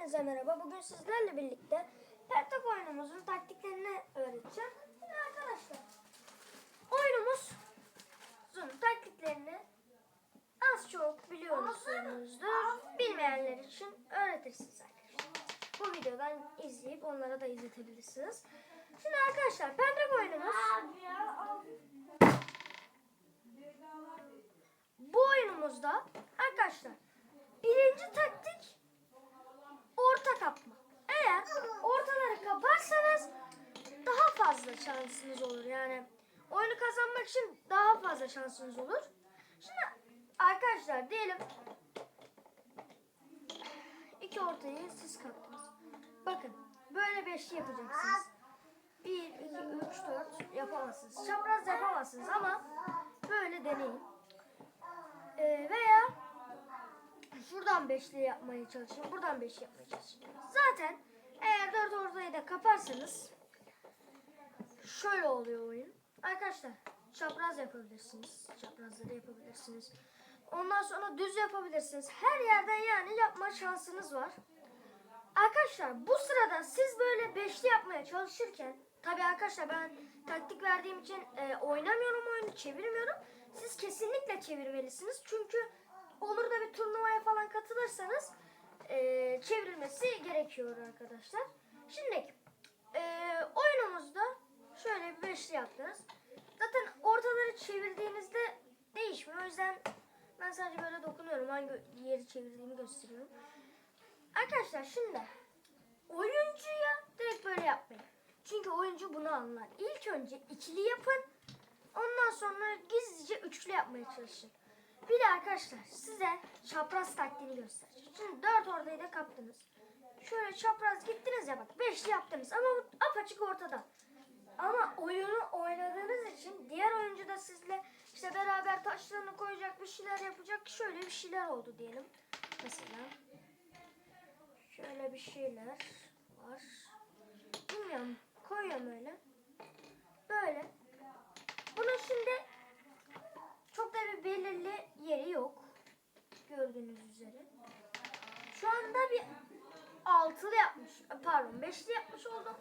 Hepinize merhaba. Bugün sizlerle birlikte Pentak oyunumuzun taktiklerini öğreteceğim. Şimdi arkadaşlar oyunumuzun taktiklerini az çok biliyorsunuzdur. Bilmeyenler için öğretirsiniz arkadaşlar. Bu videodan izleyip onlara da izletebilirsiniz. Şimdi arkadaşlar Pentak oyunumuz bu oyunumuzda arkadaşlar birinci taktik orta kapma. Eğer ortaları kaparsanız daha fazla şansınız olur. Yani oyunu kazanmak için daha fazla şansınız olur. Şimdi arkadaşlar diyelim iki ortayı siz kaptınız. Bakın böyle beşli yapacaksınız. 1, 2, 3, 4 yapamazsınız. Çapraz yapamazsınız ama böyle deneyin. Ee, veya şuradan beşli yapmaya çalışın. Buradan beş yapmaya çalışın. Zaten eğer dört ortayı da kaparsanız şöyle oluyor oyun. Arkadaşlar çapraz yapabilirsiniz. Çaprazları yapabilirsiniz. Ondan sonra düz yapabilirsiniz. Her yerden yani yapma şansınız var. Arkadaşlar bu sırada siz böyle beşli yapmaya çalışırken tabii arkadaşlar ben taktik verdiğim için e, oynamıyorum oyunu çevirmiyorum. Siz kesinlikle çevirmelisiniz. Çünkü olur da bir turnuvaya falan katılırsanız e, çevrilmesi gerekiyor arkadaşlar. Şimdi e, oyunumuzda şöyle bir beşli yaptınız. Zaten ortaları çevirdiğinizde değişmiyor. O yüzden ben sadece böyle dokunuyorum. Hangi yeri çevirdiğimi gösteriyorum. Arkadaşlar şimdi oyuncuya direkt böyle yapmayın. Çünkü oyuncu bunu anlar. İlk önce ikili yapın. Ondan sonra gizlice üçlü yapmaya çalışın. Bir de arkadaşlar size çapraz taktiğini göstereceğim. Şimdi dört ortayı da kaptınız. Şöyle çapraz gittiniz ya bak beşli yaptınız ama bu apaçık ortada. Ama oyunu oynadığınız için diğer oyuncu da sizle işte beraber taşlarını koyacak bir şeyler yapacak. Şöyle bir şeyler oldu diyelim. Mesela şöyle bir şeyler var. Bilmiyorum koyuyorum öyle. Böyle. Bunun şimdi çok da bir belirli yeri yok. Gördüğünüz üzere. Şu anda bir altılı yapmış. Pardon beşli yapmış oldum.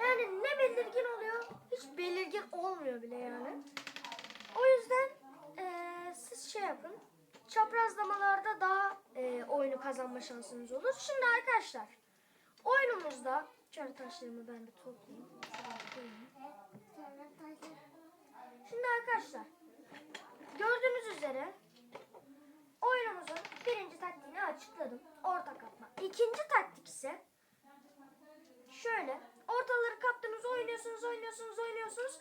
Yani ne belirgin oluyor? Hiç belirgin olmuyor bile yani. O yüzden eee, siz şey yapın. Çaprazlamalarda daha eee, oyunu kazanma şansınız olur. Şimdi arkadaşlar oyunumuzda şöyle taşlarımı ben bir toplayayım. Şimdi arkadaşlar gördüğünüz üzere oyunumuzun birinci taktiğini açıkladım. Orta kapma. İkinci taktik ise şöyle ortaları kaptınız oynuyorsunuz oynuyorsunuz oynuyorsunuz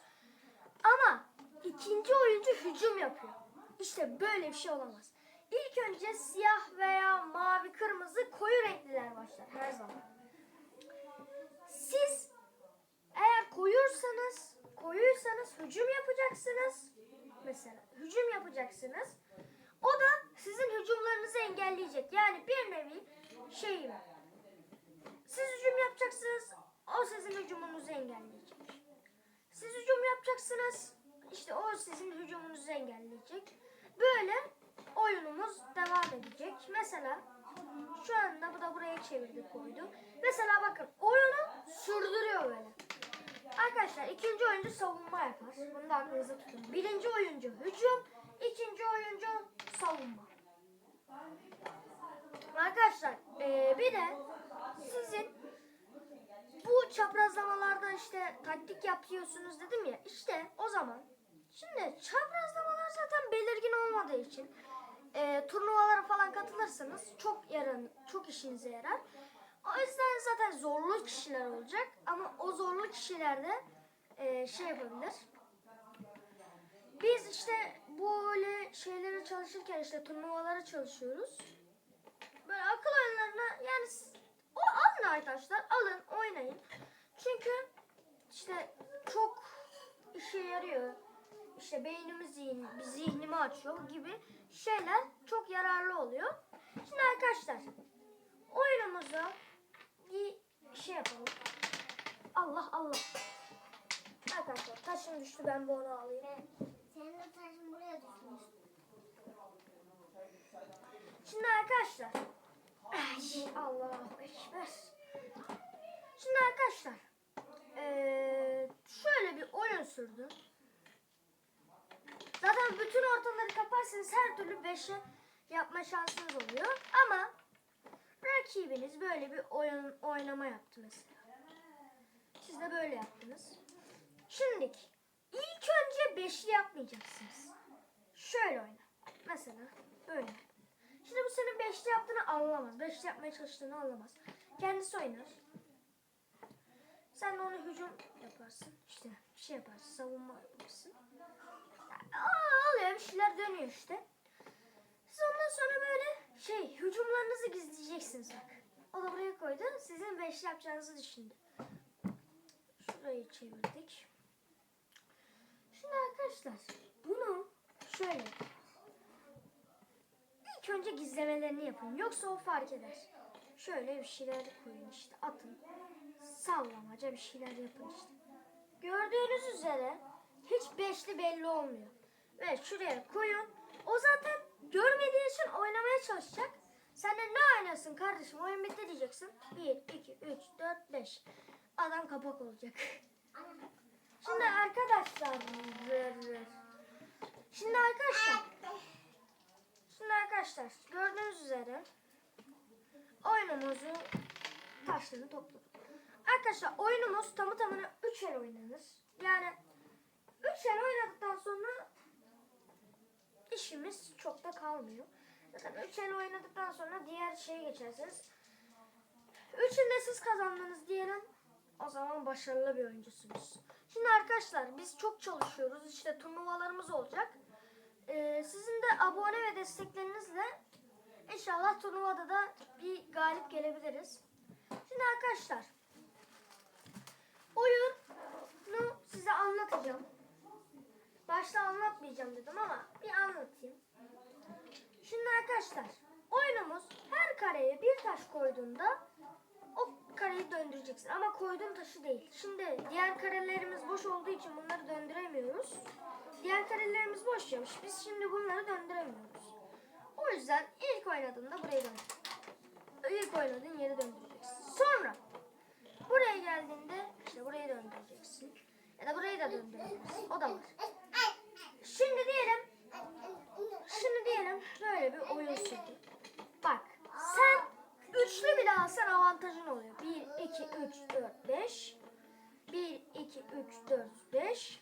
ama ikinci oyuncu hücum yapıyor. İşte böyle bir şey olamaz. İlk önce siyah veya mavi kırmızı koyu renkliler başlar her zaman. Siz eğer koyursanız, koyuysanız hücum yapacaksınız. Mesela hücum yapacaksınız. O da sizin hücumlarınızı engelleyecek. Yani bir nevi şey gibi. Siz hücum yapacaksınız, o sizin hücumunuzu engelleyecek. Siz hücum yapacaksınız, işte o sizin hücumunuzu engelleyecek. Böyle oyunumuz devam edecek. Mesela şu anda bu da buraya çevirdi koydu. Mesela bakın oyunu sürdürüyor böyle. Arkadaşlar ikinci oyuncu savunma yapar. Bunu da aklınızda tutun. Birinci oyuncu hücum, ikinci oyuncu savunma. Arkadaşlar eee, bir de sizin bu çaprazlamalarda işte taktik yapıyorsunuz dedim ya işte o zaman şimdi çaprazlamalar zaten belirgin olmadığı için eee turnuvalara falan katılırsanız çok yarın çok işinize yarar. O yüzden zaten zorlu kişiler olacak ama o zorlu kişiler de eee, şey yapabilir. Biz işte böyle şeylere çalışırken işte turnuvalara çalışıyoruz. Böyle akıl oyunlarına yani o alın arkadaşlar alın oynayın. Çünkü işte çok işe yarıyor. İşte beynimi zihni, zihnimi açıyor gibi şeyler çok yararlı oluyor. Şimdi arkadaşlar oyunumuzu bir şey yapalım. Allah Allah. Arkadaşlar taşım düştü ben bu onu alayım. Senin de taşın buraya düşmüş. Şimdi arkadaşlar Allahu Ekber. Şimdi arkadaşlar eee, şöyle bir oyun sürdüm. Zaten bütün ortaları kaparsanız her türlü 5'e yapma şansınız oluyor. Ama rakibiniz böyle bir oyun oynama yaptı mesela. Siz de böyle yaptınız. Şimdi ilk önce beşli yapmayacaksınız. Şöyle oyna. Mesela böyle. Şimdi bu senin beşli yaptığını anlamaz. Beşli yapmaya çalıştığını anlamaz. Kendisi oynar. Sen de ona hücum yaparsın. İşte bir şey yaparsın. Savunma yaparsın. Aa, oluyor bir şeyler dönüyor işte. Siz ondan sonra böyle şey hücumlarınızı gizleyeceksiniz bak. O da buraya koydu. Sizin beşli yapacağınızı düşündü. Şurayı çevirdik. Şimdi arkadaşlar bunu şöyle İlk önce gizlemelerini yapın. Yoksa o fark eder. Şöyle bir şeyler koyun işte. Atın. Sallamaca bir şeyler yapın işte. Gördüğünüz üzere hiç beşli belli olmuyor. Ve şuraya koyun. O zaten görmediği için oynamaya çalışacak. Sen de ne oynasın kardeşim oyun bitti diyeceksin. 1, 2, 3, 4, 5. Adam kapak olacak. Şimdi arkadaşlar. Şimdi arkadaşlar. Şimdi arkadaşlar gördüğünüz üzere oyunumuzu taşlarını topladık. Arkadaşlar oyunumuz tamı tamına 3 el oynanır. Yani 3 el oynadıktan sonra işimiz çok da kalmıyor. Zaten 3 el oynadıktan sonra diğer şeye geçersiniz. Üçünde siz kazandınız diyelim. O zaman başarılı bir oyuncusunuz. Şimdi arkadaşlar biz çok çalışıyoruz. İşte turnuvalarımız olacak. Ee, sizin de abone ve desteklerinizle inşallah turnuvada da bir galip gelebiliriz. Şimdi arkadaşlar oyunu size anlatacağım. Başta anlatmayacağım dedim ama bir anlatayım. Şimdi arkadaşlar oyunumuz her kareye bir taş koyduğunda o kareyi döndüreceksin ama koyduğun taşı değil. Şimdi diğer karelerimiz boş olduğu için bunları döndüremiyoruz. Diğer karelerimiz boş. Biz şimdi bunları döndüremiyoruz. O yüzden ilk oynadığında burayı döndür. İlk oynadığın yeri döndüreceksin. Sonra buraya geldiğinde işte burayı döndüreceksin. Ya da burayı da döndürebilirsin. O da var. Şimdi diyelim Şimdi diyelim böyle bir oyun sürdü. Bak sen üçlü bile alsan avantajın oluyor. 1, 2, 3, 4, 5. 1, 2, 3, 4, 5.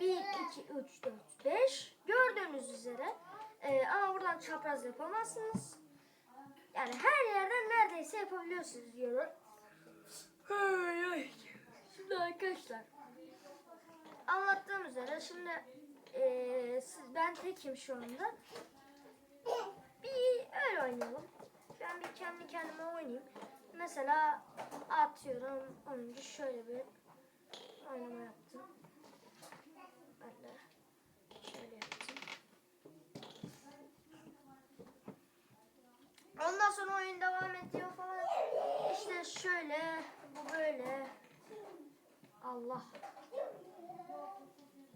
1, 2, 3, 4, 5. Gördüğünüz üzere. Ee, ama buradan çapraz yapamazsınız. Yani her yerden neredeyse yapabiliyorsunuz diyorum. Ay, ay. Şimdi arkadaşlar. Anlattığım üzere şimdi ee, siz, ben tekim şu anda. Bir öyle oynayalım. Ben bir kendi kendime oynayayım. Mesela atıyorum önce şöyle bir oynama yaptım. Ben de şöyle yaptım. Ondan sonra oyun devam ediyor falan. İşte şöyle, bu böyle. Allah.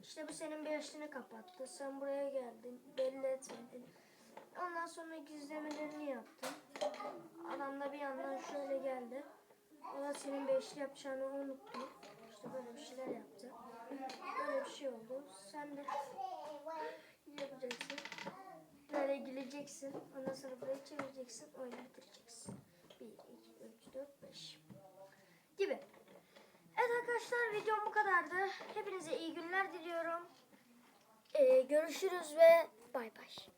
İşte bu senin beşliğini kapattı. Sen buraya geldin. Belli etmedin. Ondan sonra gizlemelerini yaptın. Adam da bir yandan şöyle geldi. O da senin beşli yapacağını unuttu. İşte böyle bir şeyler yaptı. Böyle bir şey oldu. Sen de Böyle güleceksin. Ondan sonra burayı çevireceksin. Bitireceksin. 1, 2, 3, 4, 5 gibi. Evet arkadaşlar videom bu kadardı. Hepinize iyi günler diliyorum. Ee, görüşürüz ve bay bay.